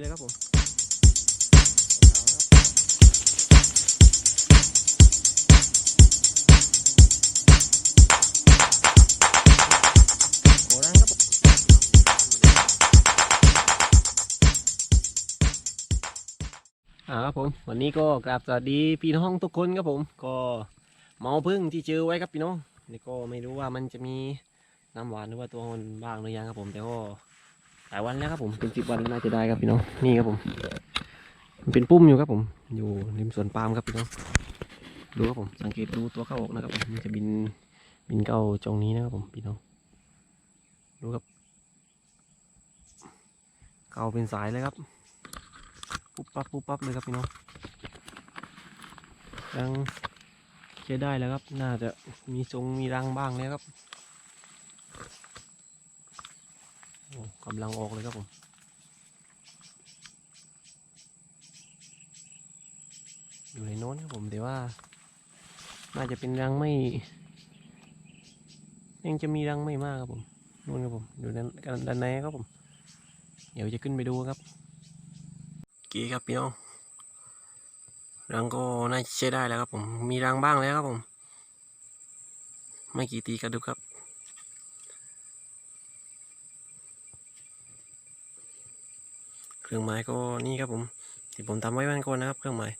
เลยครับผมอ่าครับผมวันนี้ก็กราบสวัสดีพี่น้องทุกคนครับผมก็เมาพึ่งที่เจอไว้ครับพี่น้องนี่ก็ไม่รู้ว่ามันจะมีน้ำหวานหรือว่าตัวมันบ้างหรือยังครับผมแต่ก็ หลายวันแล้วครับผมเป็นสิบวันน่าจะได้ครับพี่น้องนี่ครับผม มันเป็นปุ้มอยู่ครับผม อยู่ริมสวนปาล์มครับพี่น้องดูครับผมสังเกตดูตัวเข้าออกนะครับผมมันจะบินบินเข้าตรงนี้นะครับผมพี่น้องดูครับเข้าเป็นสายเลยครับปุ๊บปั๊บปุ๊บปั๊บเลยครับพี่น้องยังใช้ได้แล้วครับ น่าจะมีทรงมีรังบ้างแล้วครับ กำลังออกเลยครับผมอยู่ในโน้นครับผมแต่ว่า น่าจะเป็นรังไม่ยังจะมีรังไม่มากครับผมนู่นครับผมอยู่ด้านด้านในครับผม เดี๋ยวจะขึ้นไปดูครับกี่ครับพี่น้องรังก็น่าใช้ได้แล้วครับผม มีรังบ้างแล้วครับผม ไม่กี่ตีกระดูกครับ เครื่องหมายก็นี่ครับผมที่ผมทำไว้วันก่อนนะครับ เครื่องหมาย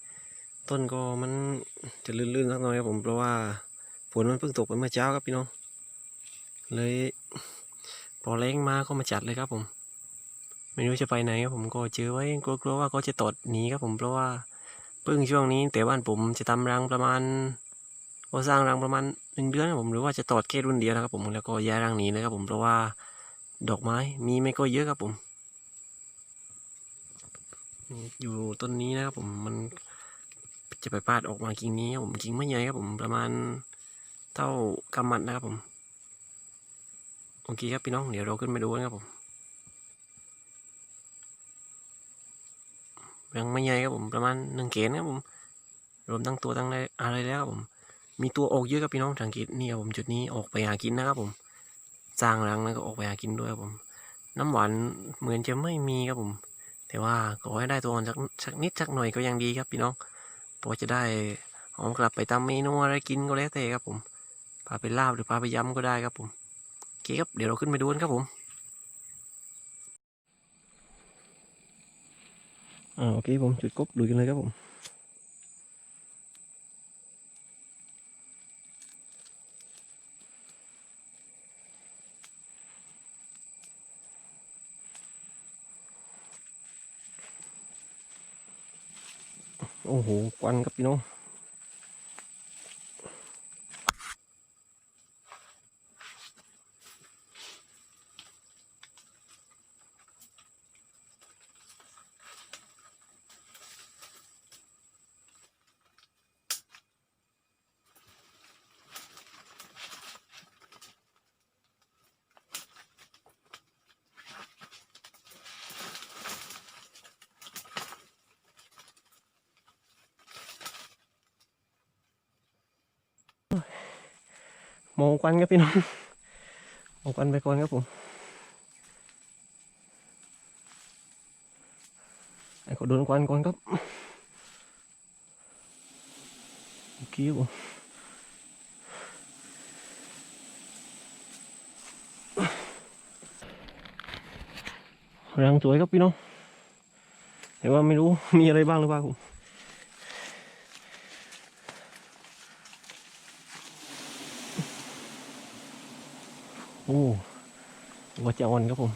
ต้นก็มันจะลื่นๆสักหน่อยครับผมเพราะว่าฝนมันเพิ่งตกไปเมื่อเช้าครับพี่น้อง เลยพอแรงมาก็มาจัดเลยครับผม ไม่รู้จะไปไหนครับผมก็เจอไว้กลัวๆว่าเขาจะตอดหนีครับผมเพราะว่าเพิ่งช่วงนี้แต่บ้านผมจะทำรังประมาณก็สร้างรังประมาณหนึ่งเดือนครับผมหรือว่าจะตอดแค่รุ่นเดียวนะครับผมแล้วก็ย้ายรังหนีเลยครับผมเพราะว่าดอกไม้มีไม่ก็เยอะครับผม อยู่ต้นนี้นะครับผมมันจะไปปาดออกมากิ่งนี้ครับผมกิ่งไม่ใหญ่ครับผมประมาณเท่ากำมัดนะครับผมโอเคครับพี่น้องเดี๋ยวเราขึ้นไปดูกันครับผมยังไม่ใหญ่ครับผมประมาณหนึ่งเกนครับผมรวมทั้งตัวทั้งอะไรแล้วครับผม มีตัวออกเยอะครับพี่น้องสังเกตนี่ครับผมจุดนี้ออกไปหากินนะครับผมสร้างรังแล้วก็ออกไปหากินด้วยครับผม น้ำหวานเหมือนจะไม่มีครับผม แต่ว่าขอให้ได้ตัวอ่อนสักสักนิดสักหน่อยก็ยังดีครับพี่น้องพอจะได้หอมกลับไปตามเมนูอะไรกินก็แล้วแต่ครับผมพาไปลาบหรือพาไปยำก็ได้ครับผมโอเคครับเดี๋ยวเราขึ้นไปดูกันครับผมอ่าโอเคผมจุดกบดูกันเลยครับผม โอ้โหควันครับพี่น้อง มองควันครับพี่น้องมองควันไปก่อนครับผมไอ้ขอโดนควันก่อนครับโอเคครับผมรังสวยครับพี่น้องแต่ว่าไม่รู้มีอะไรบ้างหรือเปล่าผม อ้ว่าจะอ่อนครับผม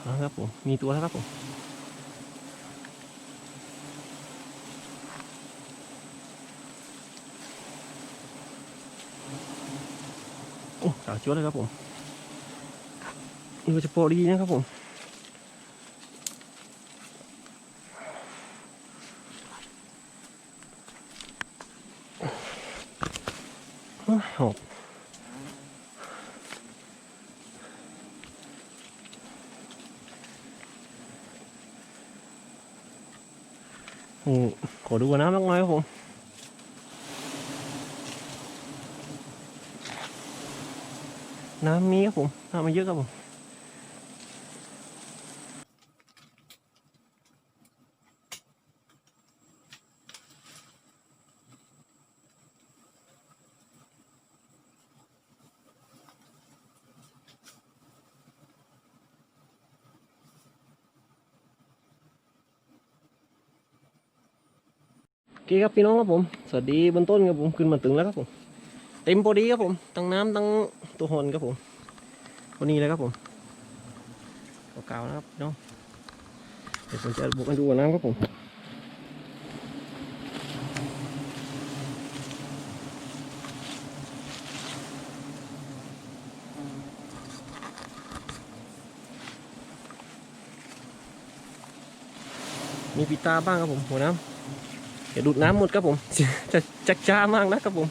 เอาละครับผม มีตัวแล้วครับผมโอ้สาวชัวร์เลยครับผมนี่ก็จะโปรดีนะครับผม โอ้ยหอบโอ้ขอดูน้ำสักหน่อยครับผม น้ำมีครับผมน้ำมาเยอะครับผมโอเคครับพี่น้องครับผม สวัสดีบนต้นครับผม ขึ้นมาถึงแล้วครับผม เต็มพอดีครับผมทั้งน้ำทั้งตัวหอนครับผมวันนี้เลยครับผมเก่าๆนะครับน้องเดี๋ยวผมจะบุกไปดูน้ำครับผมมีปีตาบ้างครับผมหัวน้ำอย่าดูดน้ำหมดครับผมจะจักจ้ามากนะครับผม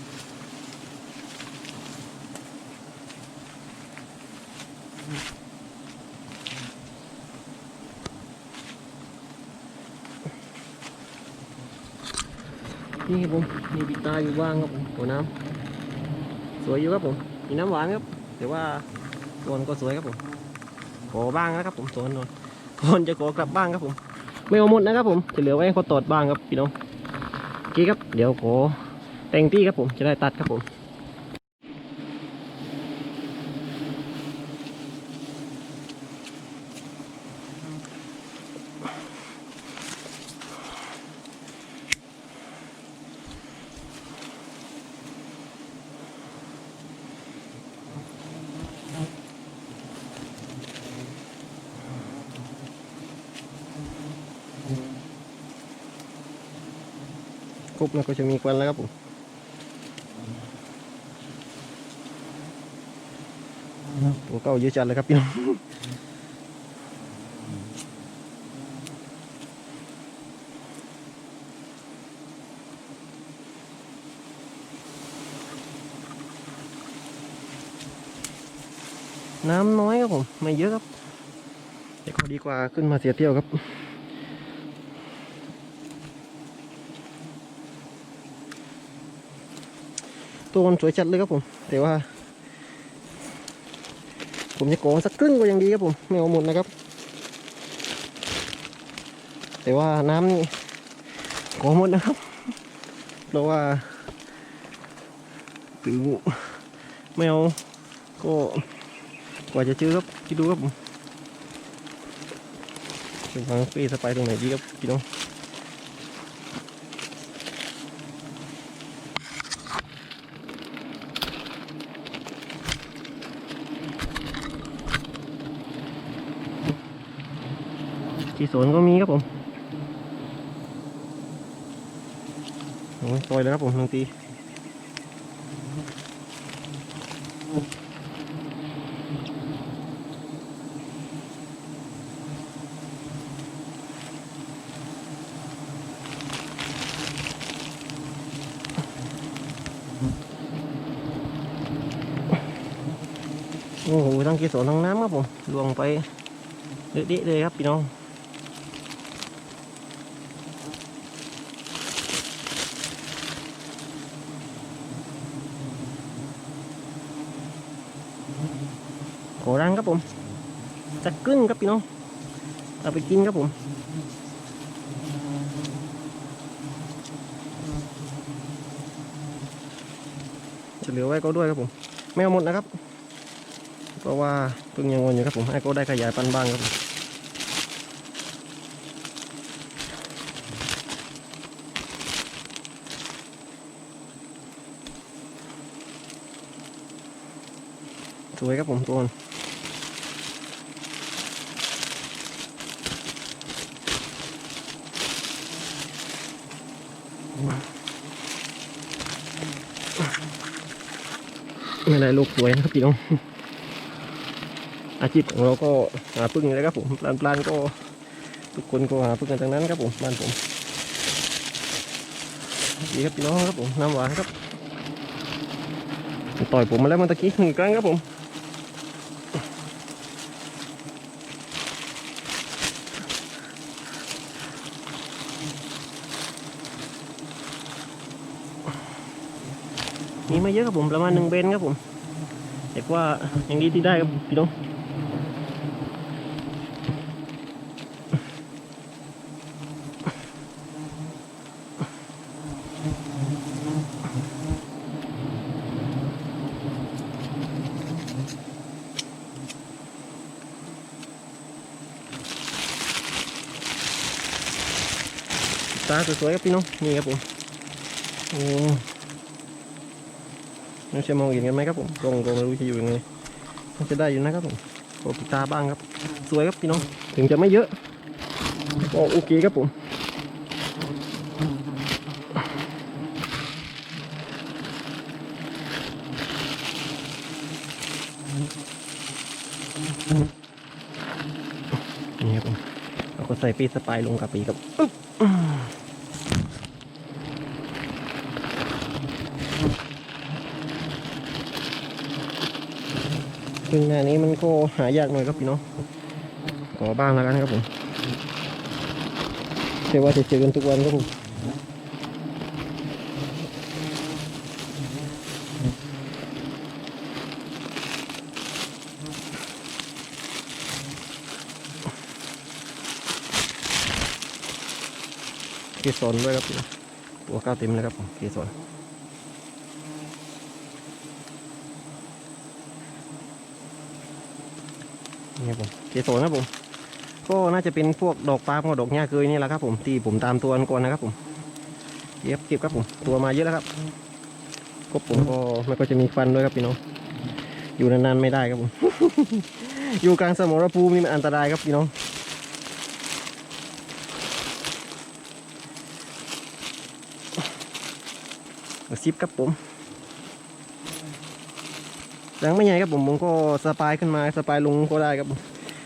นี่ครับผมมีปีตาอยู่บ้างครับผมหัวน้ำสวยอยู่ครับผมมีน้ำหวานครับแต่ว่าสวนก็สวยครับผมขอบ้างนะครับผมสวนนนโซนจะขอกลับบ้างครับผม ไม่เอาหมดนะครับผมจะเหลือไว้ให้เขาตอดบ้างครับพี่น้องโอเคครับ เดี๋ยวขอแต่งที่ครับผมจะได้ตัดครับผม กรุบมันก็จะมีควันแล้วครับผมตัวเก่าเยอะจัดเลยครับพี่น้องน้ำน้อยครับผม ไม่เยอะครับ แต่ก็ดีกว่าขึ้นมาเสียเที่ยวครับ ตัวมันสวยจัดเลยครับผม แต่ว่า ผมจะโกงสักครึ่งก็ยังดีครับผม ไม่เอาหมดนะครับ แต่ว่าน้ำนี่โกงหมดนะครับ เพราะว่าถือไม่เอาก็กว่าจะเจอครับคิดดูครับผมเป็นทางฟีสไปตรงไหนดีครับพี่น้อง ที่สวนก็มีครับผมโอ้ยซอยแล้วครับผมบางทีโอ้โหทั้งกีสวนทั้งน้ำครับผมลวงไปเดือดๆเลยครับพี่น้อง โกรังครับผมจะกึ้งครับพี่น้องเอาไปกินครับผมจะเหลือไว้ก็ด้วยครับผมไม่เอาหมดนะครับ เพราะว่าเพิ่งยังงนอยู่ครับผมให้ก็ได้ขยายพันบ้างครับผมสวยครับผมทุกคน ไม่ไรโลูกสวยนะครับพี่น้อง อาชีพของเราก็หาพึ่งเลยครับผมปลานปลานก็ทุกคนก็หาพึ่งกันทั้งนั้นครับผมบ้านผมดีครับพี่น้องครับผมน้ำหวานครับต่อยผมมาแล้วเมื่อกี้หนึ่งครั้งครับผม มีมาเยอะครับผมประมาณหนึ่งเบนครับผมแต่ว่าอย่างดีที่ได้ครับพี่น้องตาสวยๆครับพี่น้องนี่ครับผมโอ้ ไม่ใช่มองเห็นกันไหมครับผมกลองก็ไม่รู้จะอยู่ยังไงน่าจะได้อยู่นะครับผมโอปิตาบ้างครับ สวยครับพี่น้อง ถึงจะไม่เยอะก็โอเคครับผมนี่ครับผมเราก็ใส่ปีสปายลงกับปีครับ ซึ่งงานนี้มันก็หายากหน่อยครับพี่น้องขอบ้างแล้วกันครับผมใช่ว่าจะเจอกันทุกวันครับผมเกสรด้วยครับพี่ตัวก้าวเต็มเลยครับผมเกสร นี่ครับผมเกสรครับผม ก็น่าจะเป็นพวกดอกปาล์มกับดอกหญ้าเกยนี่แหละครับผมที่ผมตามตัวก่อนนะครับผมเก็บเก็บครับผม ตัวมาเยอะแล้วครับกบผมก็มันก็จะมีฟันด้วยครับพี่น้องอยู่นานๆไม่ได้ครับผม อยู่กลางสมรภูมินี่มันอันตรายครับพี่น้องซิปครับผม รังไม่ใหญ่ครับผมผมก็สปายขึ้นมาสปายลงก็ได้ครับผม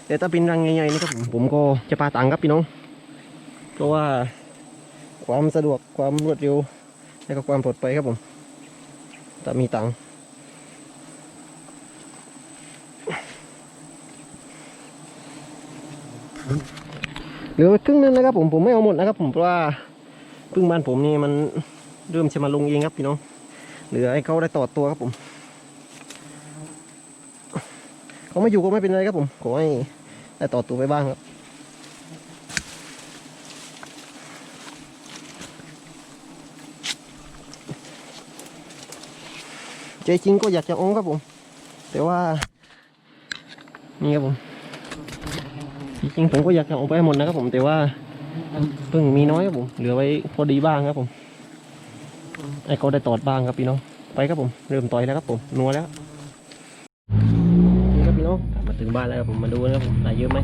แต่ถ้าเป็นรังใหญ่ๆนี่ครับผมผมก็จะปาตังครับพี่น้องเพราะว่าความสะดวกความรวดเร็วและก็ความปลอดภัยครับผมถ้ามีตังเหลือไว้ครึ่งนึงนะครับผมผมไม่เอาหมดนะครับ ผมเพราะว่าพึ่งบ้านผมนี่มันเริ่มจะมาลงเองครับพี่น้องเหลือให้เขาได้ต่อตัวครับผม เขาไม่อยู่ก็ไม่เป็นไรครับผม ขอให้ได้ต่อตัวไปบ้างครับ ใจจริงก็อยากจะองครับผม แต่ว่า นี่ครับผม จริงผมก็อยากจะเอาไปให้หมดนะครับผม แต่ว่าเพิ่งมีน้อยครับผม เหลือไว้พอดีบ้างครับผม ไอ้เขาได้ตอดบ้างครับพี่น้อง ไปครับผม เริ่มต่อยแล้วครับผม นัวแล้ว นี่ครับพี่น้องกลับมา ถึงบ้านแล้วครับผมมาดูนะครับผมได้เยอะไหม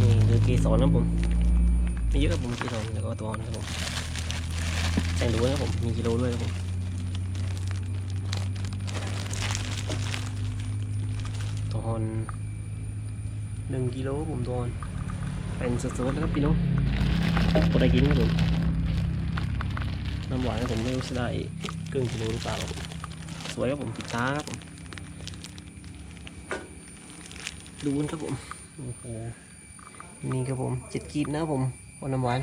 นี่คือเกสรนะครับผมไม่เยอะครับผมเกสรแล้วก็ตัวอ่อนครับผมแต่งดูนะครับผมมีกิโลด้วยครับผมตัวอ่อนหนึ่งกิโลครับผมตัวอ่อนเป็นสดๆแล้วครับพี่น้องพอได้กินครับผมน้ำหวานครับผมไม่รู้จะได้ครึ่งกิโลหรือเปล่าสวยครับผมปิดตาครับผม ดูนครับผมโอ้โหนี่ครับผมเจ็ดกีบนะครับผมวันน้ำหวาน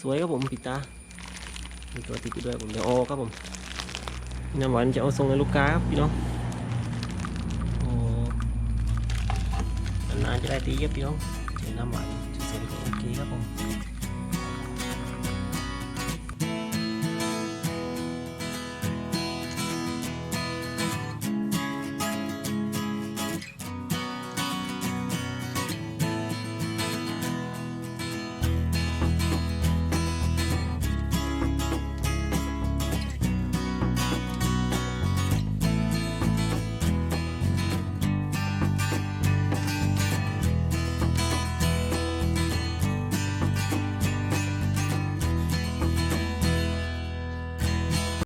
สวยครับผมปิดตามีตัวติดด้วยผมเดี๋ยวออกครับผมน้ำหวานจะเอาส่งให้ลูกค้าครับพี่น้องโอ้นานๆจะได้ตีครับพี่น้องเจอน้ำหวานสวยๆก็โอเคครับผม